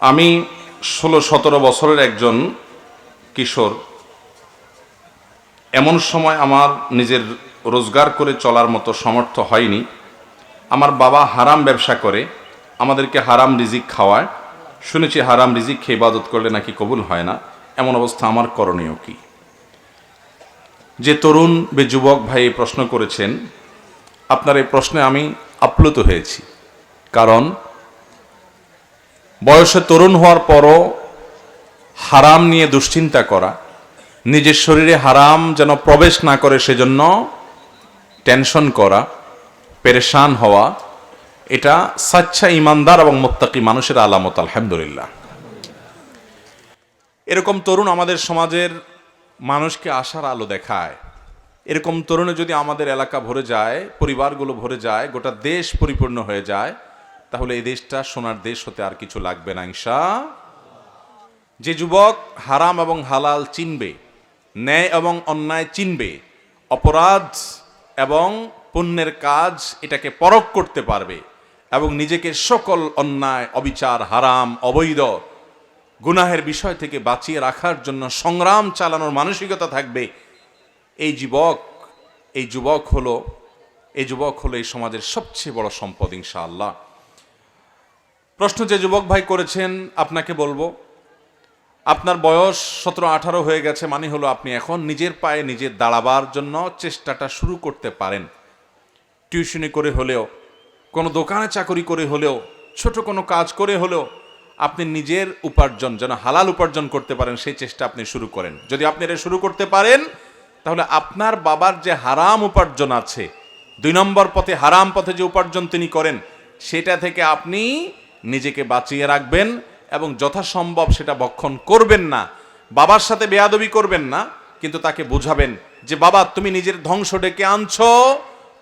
আমি ষোলো সতেরো বছরের একজন কিশোর। এমন সময় আমার নিজের রোজগার করে চলার মতো সমর্থ হয়নি। আমার বাবা হারাম ব্যবসা করে, আমাদেরকে হারাম রিজিক খাওয়ায়। শুনেছি হারাম রিজিক খেয়ে ইবাদত করলে নাকি কবুল হয় না। এমন অবস্থা আমার করণীয় কি? যে তরুণ বে যুবক ভাই প্রশ্ন করেছেন, আপনার এই প্রশ্নে আমি আপ্লুত হয়েছি। কারণ বয়সে তরুণ হওয়ার পরও হারাম নিয়ে দুশ্চিন্তা করা, নিজের শরীরে হারাম যেন প্রবেশ না করে সেজন্য টেনশন করা, পেরেশান হওয়া, এটা সাচ্চা ইমানদার এবং মোত্তাকি মানুষের আলামত, আলহামদুলিল্লাহ। এরকম তরুণ আমাদের সমাজের মানুষকে আশার আলো দেখায়। এরকম তরুণে যদি আমাদের এলাকা ভরে যায়, পরিবারগুলো ভরে যায়, গোটা দেশ পরিপূর্ণ হয়ে যায় তাহলে এই দেশটা সোনার দেশ হতে আর কিছু লাগবে না, ইনশা। যে যুবক হারাম এবং হালাল চিনবে, ন্যায় এবং অন্যায় চিনবে, অপরাধ এবং পুণ্যের কাজ এটাকে পরখ করতে পারবে এবং নিজেকে সকল অন্যায়, অবিচার, হারাম, অবৈধ গুনাহের বিষয় থেকে বাঁচিয়ে রাখার জন্য সংগ্রাম চালানোর মানসিকতা থাকবে। এই যুবক এই যুবক হলো, এই যুবক হলো এই সমাজের সবচেয়ে বড় সম্পদ, ইনশাআল্লাহ। প্রশ্ন যে যুবক ভাই করেছেন, আপনাকে বলব, আপনার বয়স সতেরো আঠারো হয়ে গেছে মানে হলো আপনি এখন নিজের পায়ে নিজের দাঁড়াবার জন্য চেষ্টাটা শুরু করতে পারেন। টিউশনি করে হলেও, কোনো দোকানে চাকরি করে হলেও, ছোট কোনো কাজ করে হলেও আপনি নিজের উপার্জন, যেন হালাল উপার্জন করতে পারেন, সেই চেষ্টা আপনি শুরু করেন। যদি আপনি এটা শুরু করতে পারেন, তাহলে আপনার বাবার যে হারাম উপার্জন আছে, দুই নম্বর পথে হারাম পথে যে উপার্জন তিনি করেন, সেটা থেকে আপনি নিজেকে বাঁচিয়ে রাখবেন এবং যথাসম্ভব সেটা ভক্ষণ করবেন না। বাবার সাথে বেয়াদবি করবেন না, কিন্তু তাকে বুঝাবেন যে, বাবা, তুমি নিজের ধ্বংস ডেকে আনছো,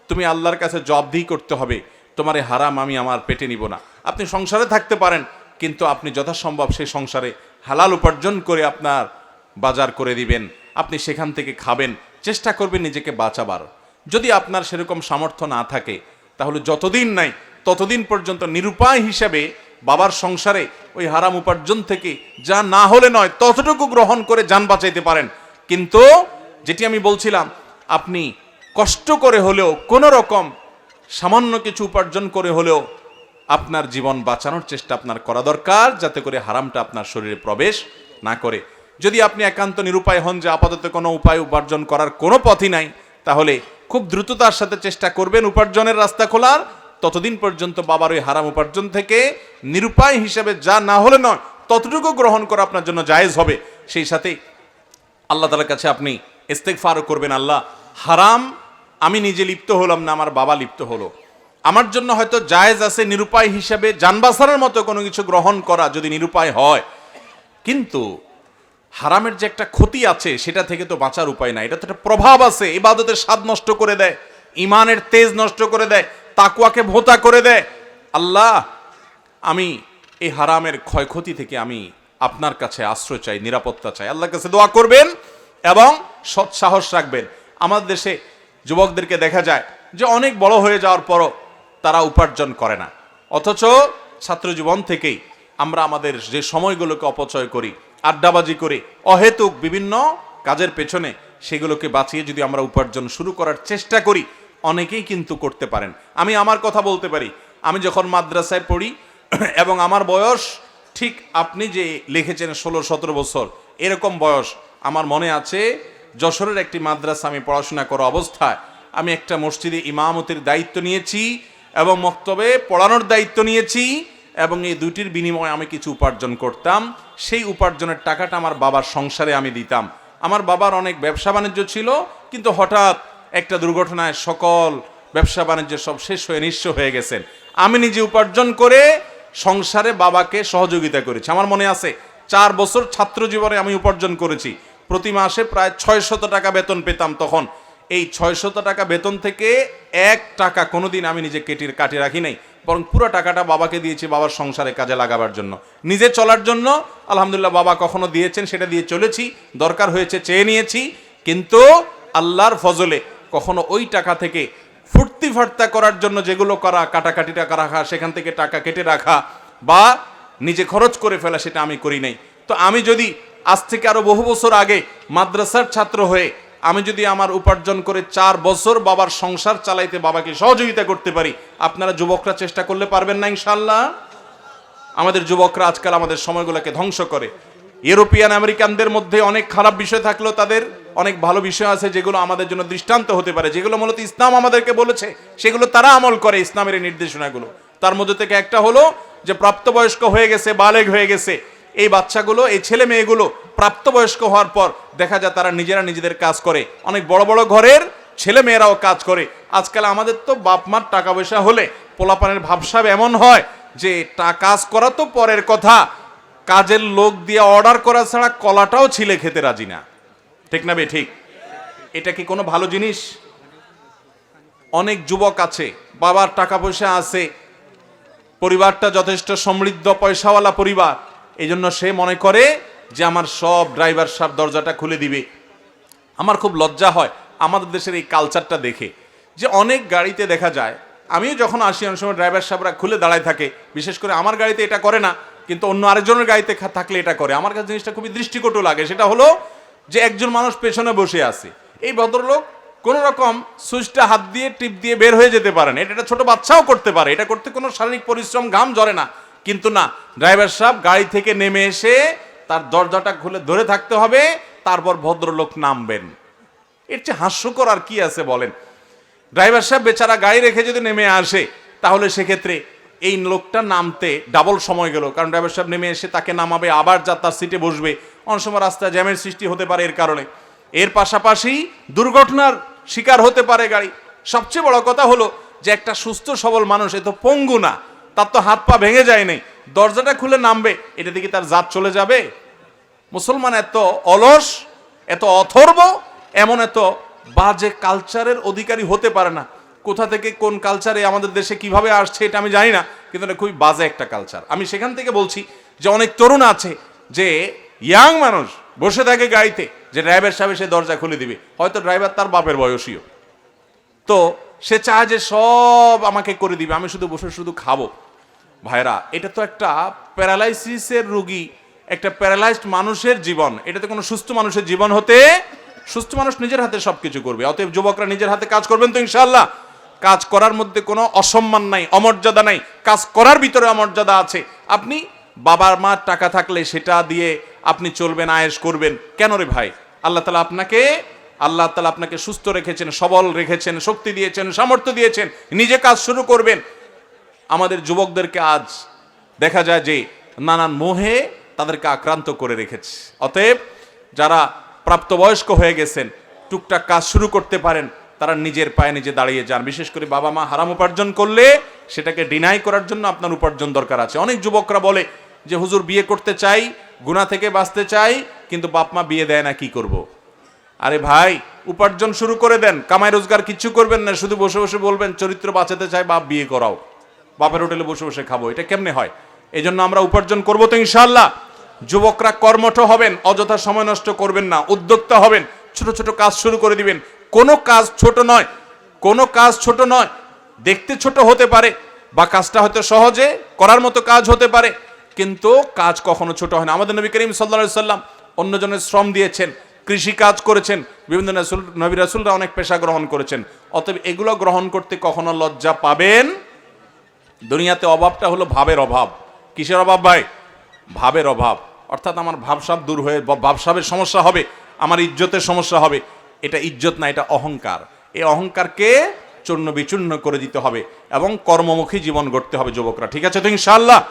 তুমি আল্লাহর কাছে জবাবদিহি করতে হবে। তোমার হারাম আমি আমার পেটে নিব না। আপনি সংসারে থাকতে পারেন, কিন্তু আপনি যথাসম্ভব সেই সংসারে হালাল উপার্জন করে আপনার বাজার করে দিবেন। আপনি সেখান থেকে খাবেন, চেষ্টা করবেন নিজেকে বাঁচাবার। যদি আপনার সেরকম সামর্থ্য না থাকে, তাহলে যতদিন নাই ততদিন পর্যন্ত নিরুপায় হিসাবে বাবার সংসারে ওই হারাম উপার্জন থেকে যা না হলে নয়, ততটুকু গ্রহণ করে যান বাঁচাইতে পারেন। কিন্তু যেটি আমি বলছিলাম, আপনি কষ্ট করে হলেও, কোনো রকম সামান্য কিছু উপার্জন করে হলেও আপনার জীবন বাঁচানোর চেষ্টা আপনার করা দরকার, যাতে করে হারামটা আপনার শরীরে প্রবেশ না করে। যদি আপনি একান্ত নিরুপায় হন যে আপাতত কোনো উপায় উপার্জন করার কোনো পথই নাই, তাহলে খুব দ্রুততার সাথে চেষ্টা করবেন উপার্জনের রাস্তা খোলার। ততদিন পর্যন্ত বাবার ওই হারাম উপার্জন থেকে নিরুপায় হিসেবে যা না হলে নয়, ততটুকু গ্রহণ করা আপনার জন্য জায়েজ হবে। সেই সাথে আল্লাহ তালার কাছে আপনি ইস্তেকফারও করবেন, আল্লাহ, হারাম আমি নিজে লিপ্ত হলাম না, আমার বাবা লিপ্ত হলো। আমার জন্য হয়তো জায়েজ আছে নিরুপায় হিসাবে যানবাসারের মতো কোনো কিছু গ্রহণ করা যদি নিরুপায় হয়। কিন্তু হারামের যে একটা ক্ষতি আছে, সেটা থেকে তো বাঁচার উপায় নাই। এটা তো একটা প্রভাব আছে, ইবাদতের স্বাদ নষ্ট করে দেয় ইমানের তেজ নষ্ট করে দেয় তাকুয়াকে ভোতা করে দেয় আল্লাহ, আমি এই হারামের ক্ষয়ক্ষতি থেকে আমি আপনার কাছে আশ্রয় চাই, নিরাপত্তা চাই। আল্লাহর কাছে দোয়া করবেন এবং সৎ সাহস রাখবেন। আমাদের দেশে যুবকদেরকে দেখা যায় যে অনেক বড় হয়ে যাওয়ার পরও তারা উপার্জন করে না। অথচ ছাত্র জীবন থেকেই আমরা আমাদের যে সময়গুলোকে অপচয় করি, আড্ডাবাজি করি, অহেতুক বিভিন্ন কাজের পেছনে সেগুলোকে বাঁচিয়ে যদি আমরা উপার্জন শুরু করার চেষ্টা করি অনেকেই কিন্তু করতে পারেন। আমি আমার কথা বলতে পারি। আমি যখন মাদ্রাসায় পড়ি এবং আমার বয়স ঠিক আপনি যে লিখেছেন ষোলো, সতেরো বছর, এরকম বয়স, আমার মনে আছে যশোরের একটি মাদ্রাসা আমি পড়াশোনা করা অবস্থায় আমি একটা মসজিদে ইমামতির দায়িত্ব নিয়েছি এবং মক্তবে পড়ানোর দায়িত্ব নিয়েছি এবং এই দুটির বিনিময়ে আমি কিছু উপার্জন করতাম। সেই উপার্জনের টাকাটা আমার বাবার সংসারে আমি দিতাম। আমার বাবার অনেক ব্যবসা বাণিজ্য ছিল, কিন্তু হঠাৎ একটা দুর্ঘটনায় সকল ব্যবসা বাণিজ্য সব শেষ হয়ে নিঃস্ব হয়ে গেছেন। আমি নিজে উপার্জন করে সংসারে বাবাকে সহযোগিতা করেছি। আমার মনে আছে, চার বছর ছাত্র জীবনে আমি উপার্জন করেছি। প্রতি মাসে প্রায় ছয়শত টাকা বেতন পেতাম তখন। এই ছয়শত টাকা বেতন থেকে এক টাকা কোনোদিন আমি নিজে কেটে কাটে রাখি নাই। বরং পুরো টাকাটা বাবাকে দিয়েছি বাবার সংসারে কাজে লাগাবার জন্য। নিজে চলার জন্য আলহামদুলিল্লাহ বাবা কখনো দিয়েছেন, সেটা দিয়ে চলেছি। দরকার হয়েছে চেয়ে নিয়েছি। কিন্তু আল্লাহর ফজলে কখনো ওই টাকা থেকে ফুর্তি ফার্তা করার জন্য যেগুলো করা কাটাকাটি টাকা রাখা সেখান থেকে টাকা কেটে রাখা বা নিজে খরচ করে ফেলা, সেটা আমি করি নাই। তো আমি যদি আজ থেকে আরও বহু বছর আগে মাদ্রাসার ছাত্র হয়ে আমি যদি আমার উপার্জন করে চার বছর বাবার সংসার চালাইতে বাবাকে সহযোগিতা করতে পারি, আপনারা যুবকরা চেষ্টা করলে পারবেন না ইনশাল্লাহ আমাদের যুবকরা আজকাল আমাদের সময়গুলোকে ধ্বংস করে। ইউরোপিয়ান আমেরিকানদের মধ্যে অনেক খারাপ বিষয় থাকলেও তাদের অনেক ভালো বিষয় আছে যেগুলো আমাদের জন্য দৃষ্টান্ত হতে পারে, যেগুলো মূলত ইসলাম আমাদেরকে বলেছে, সেগুলো তারা আমল করে ইসলামের এই নির্দেশনাগুলো। তার মধ্যে থেকে একটা হলো যে প্রাপ্তবয়স্ক হয়ে গেছে, বালেগ হয়ে গেছে, এই বাচ্চাগুলো, এই ছেলে মেয়েগুলো প্রাপ্তবয়স্ক হওয়ার পর দেখা যায় তারা নিজেরা নিজেদের কাজ করে। অনেক বড় বড় ঘরের ছেলে মেয়েরাও কাজ করে। আজকাল আমাদের তো বাপ মার টাকা পয়সা হলে পোলাপানের ভাবসাব এমন হয় যে কাজ করা তো পরের কথা, কাজের লোক দিয়ে অর্ডার করা ছাড়া কলাটাও ছিলে খেতে রাজি না। ঠিক না বে, ঠিক? এটা কি কোনো ভালো জিনিস? অনেক যুবক আছে, বাবার টাকা পয়সা আছে, পরিবারটা যথেষ্ট সমৃদ্ধ পয়সাওয়ালা পরিবার। এই জন্য সে মনে করে যে আমার সব ড্রাইভার সাহেব দরজাটা খুলে দিবে। আমার খুব লজ্জা হয় আমাদের দেশের এই কালচারটা দেখে। যে অনেক গাড়িতে দেখা যায়, আমিও যখন আসি অনেক সময় ড্রাইভার সাহেবরা খুলে দাঁড়ায় থাকে, বিশেষ করে আমার গাড়িতে এটা করে না, কিন্তু অন্য আরেকজনের গাড়িতে থাকলে এটা করে। আমার কাছে জিনিসটা খুবই দৃষ্টিকটু লাগে, সেটা হলো যে একজন মানুষ পেছনে বসে আছে। এই ভদ্রলোক কোন রকম সুইচটা হাত দিয়ে, টিপ দিয়ে বের হয়ে যেতে পারেন এটা একটা ছোট বাচ্চাও করতে পারে। এটা করতে কোনো শারীরিক পরিশ্রম ঘাম ঝরে না। কিন্তু না, ড্রাইভার সাহেব গাড়ি থেকে নেমে এসে তার দরজাটা খুলে ধরে থাকতে হবে। তারপর ভদ্রলোক নামবেন। এর চেয়ে হাস্যকর আর কি আছে বলেন? ড্রাইভার সাহেব বেচারা গাড়ি রেখে যদি নেমে আসে, তাহলে সেক্ষেত্রে এই লোকটা নামতে ডাবল সময় গেল। কারণ ড্রাইভার সাহেব নেমে এসে তাকে নামাবে, আবার যা তার সিটে বসবে। অনেক সময় রাস্তায় জ্যামের সৃষ্টি হতে পারে এর কারণে। এর পাশাপাশি দুর্ঘটনার শিকার হতে পারে গাড়ি। সবচেয়ে বড় কথা হলো যে একটা সুস্থ, সবল মানুষ, এ তো পঙ্গু না। তার তো হাত পা ভেঙে যায় নাই। দরজাটা খুলে নামবে, এটা দিকে তার জাত চলে যাবে। মুসলমান এত অলস, এত অথর্ব, এমন এত বাজে কালচারের অধিকারী হতে পারে না। কোথা থেকে কোন কালচারে আমাদের দেশে কীভাবে আসছে এটা আমি জানি না, কিন্তু এটা খুবই বাজে একটা কালচার আমি সেখান থেকে বলছি যে অনেক তরুণ আছে যে ইয়াং মানুষ বসে থাকে গাড়িতে, যে ড্রাইভার সাহেব সে দরজা খুলে দিবে। হয়তো ড্রাইভার তার বাপের বয়সীও। তো সে চায় যে সব আমাকে করে দিবে, আমি শুধু বসে শুধু খাব। ভাইরা এটা তো একটা প্যারালাইসিসের রুগী, একটা প্যারালাইজড মানুষের জীবন। এটা তো কোনো সুস্থ মানুষের জীবন হতে, সুস্থ মানুষ নিজের হাতে সবকিছু করবে। অতএব যুবকরা নিজের হাতে কাজ করবেন তো ইনশাল্লাহ কাজ করার মধ্যে কোনো অসম্মান নাই, অমর্যাদা নাই। কাজ করার ভিতরে অমর্যাদা আছে। আপনি বাবার মার টাকা থাকলে সেটা দিয়ে আপনি চলবেন, আয়েশ করবেন। কেন রে ভাই? আল্লাহ তালা আপনাকে, আল্লাহ তালা আপনাকে সুস্থ রেখেছেন, সবল রেখেছেন, শক্তি দিয়েছেন, সামর্থ্য দিয়েছেন, নিজে কাজ শুরু করবেন। আমাদের যুবকদেরকে আজ দেখা যায় যে নানান মোহে তাদেরকে আক্রান্ত করে রেখেছে। অতএব যারা প্রাপ্তবয়স্ক হয়ে গেছেন, টুকটাক কাজ শুরু করতে পারেন তারা নিজের পায়ে নিজে দাঁড়িয়ে যান। বিশেষ করে বাবা মা হারাম উপার্জন করলে সেটাকে ডিনাই করার জন্য আপনার উপার্জন দরকার আছে। অনেক যুবকরা বলে যে, হুজুর, বিয়ে করতে চাই গুণা থেকে বাঁচতে চাই, কিন্তু বাপ মা বিয়ে দেয় না, কি করব। আরে ভাই, উপার্জন শুরু করে দেন। কামাই রোজগার কিচ্ছু করবেন না, শুধু বসে বসে বলবেন, চরিত্র বাঁচাতে চাই, বাপ বিয়ে করাও। বাপের হোটেলে বসে বসে খাব। এটা কেমনে হয়? এই জন্য আমরা উপার্জন করব তো ইনশাল্লাহ যুবকরা কর্মঠ হবেন, অযথা সময় নষ্ট করবেন না, উদ্যোক্তা হবেন, ছোট ছোট কাজ শুরু করে দিবেন। কোনো কাজ ছোট নয়, কোনো কাজ ছোট নয়, দেখতে ছোট হতে পারে বা কাজটা হয়তো সহজে করার মতো কাজ হতে পারে, কিন্তু কাজ কখনো ছোট হয় না। আমাদের নবী করিম সাল্লা সাল্লাম অন্যজনের শ্রম দিয়েছেন, কৃষি কাজ করেছেন, বিভিন্ন রাসুল, নবী রাসুলরা অনেক পেশা গ্রহণ করেছেন। অতএব এগুলো গ্রহণ করতে কখনো লজ্জা পাবেন? দুনিয়াতে অভাবটা হলো ভাবের অভাব। কিসের অভাব ভাই? ভাবের অভাব। অর্থাৎ আমার ভাবসাব দূর হয়ে ভাবসাবের সমস্যা হবে, আমার ইজ্জতের সমস্যা হবে। এটা ইজ্জত না, এটা অহংকার। এই অহংকারকে চূর্ণ বিচূর্ণ করে দিতে হবে এবং কর্মমুখী জীবন গড়তে হবে যুবকরা। ঠিক আছে তো ইনশাআল্লাহ?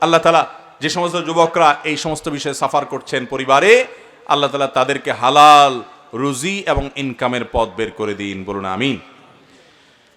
আল্লাহ তালা যে সমস্ত যুবকরা এই সমস্ত বিষয়ে সাফার করছেন পরিবারে, আল্লাহ তালা তাদেরকে হালাল রুজি এবং ইনকামের পথ বের করে দিন। বলুন, আমিন।